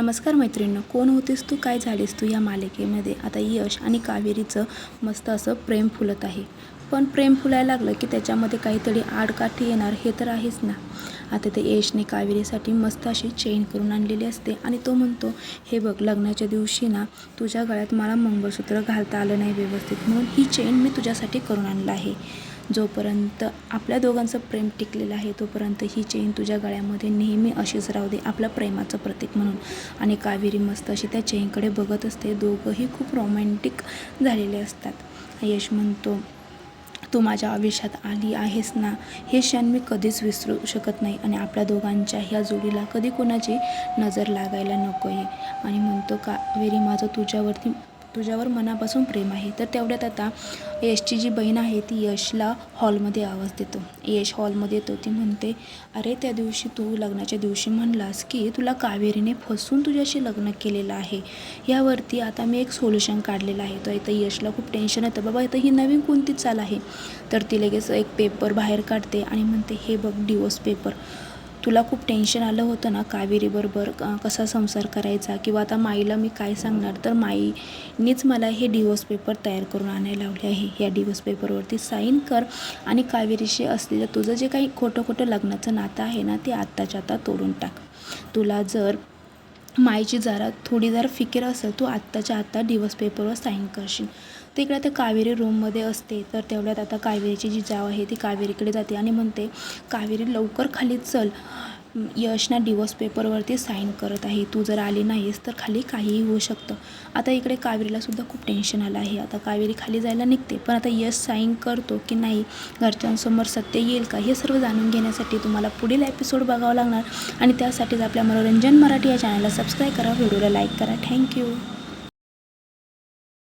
नमस्कार मैत्रिणींनो कोण होतीस तू? काय झालीस तू या मालिकेमध्ये? आता यश आणि कावेरीचं मस्त असं प्रेम फुलत आहे. पण प्रेम फुलायला लागलं की त्याच्यामध्ये काहीतरी आडकाठी येणार हे तर आहेच ना. आता ते यशने कावेरीसाठी मस्त अशी चेन करून आणलेली असते आणि तो म्हणतो हे बघ लग्नाच्या दिवशी ना तुझ्या गळ्यात मला मंगळसूत्र घालता आलं नाही व्यवस्थित म्हणून ही चेन मी तुझ्यासाठी करून आणलं आहे. जोपर्यंत आपल्या दोघांचं प्रेम टिकलेलं आहे तोपर्यंत ही चेन तुझ्या गळ्यामध्ये नेहमी अशीच राहू दे आपल्या प्रेमाचं प्रतीक म्हणून. आणि कावेरी मस्त अशी त्या चेनकडे बघत असते. दोघंही खूप रोमॅन्टिक झालेले असतात. यश म्हणतो तू माझ्या आयुष्यात आली आहेस ना? हे क्षण मी कधीच विसरू शकत नाही. आणि आपल्या दोघांच्या ह्या जोडीला कधी कोणाची नजर लागायला नको आहे आणि म्हणतो कावेरी माझं तुझ्यावरती तुझ्यावर मनापासून प्रेम आहे. तर तेवढ्यात आता यशची जी बहीण आहे ती यशला हॉलमध्ये आवाज देतो. यश हॉलमध्ये येतो. ती म्हणते अरे त्या दिवशी तू लग्नाच्या दिवशी म्हणलास की तुला कावेरीने फसून तुझ्याशी लग्न केलेलं आहे. यावरती आता मी एक सोल्युशन काढलेलं आहे. तर इथं यशला खूप टेन्शन येतं. बाबा इथं ही नवीन कोणती चाल आहे? तर ती लगेच एक पेपर बाहेर काढते आणि म्हणते हे बघ डिवोर्स पेपर तुला खूप टेन्शन आलं होतं ना कावेरीबरोबर? कसा संसार करायचा? किंवा आता माईला मी काय सांगणार? तर माईनीच मला हे डिवोर्स पेपर तयार करून आणायला लावले आहे. या डिवोर्स पेपरवरती साईन कर आणि कावेरीशी असलेलं तुझं जे काही खोटं खोटं लग्नाचं नातं आहे ना ते आत्ताच्या आता तोडून टाक. तुला जर मायची जरा थोडी जरा फिकीर असेल तू आत्ताच्या आत्ता डिवोर्स पेपरवर साईन करशील. तर इकडे आता कावेरी रूममध्ये असते तर तेवढ्यात आता कावेरीची जी जाव आहे ती कावेरीकडे जाते आणि म्हणते कावेरी लवकर खाली चल. यश ना डिवोर्स पेपरवरती साईन करत आहे. तू जर आली नाहीस तर खाली काहीही होऊ शकतं. आता इकडे कावेरीला सुद्धा खूप टेन्शन आलं आहे. आता कावेरी खाली जायला निघते. पण आता यश साईन करतो की नाही घरच्यांसमोर सत्य येईल का हे सर्व जाणून घेण्यासाठी तुम्हाला पुढील एपिसोड बघावं लागणार. आणि त्यासाठीच आपल्या मनोरंजन मराठी या चॅनलला सबस्क्राईब करा व्हिडिओला लाईक करा. थँक्यू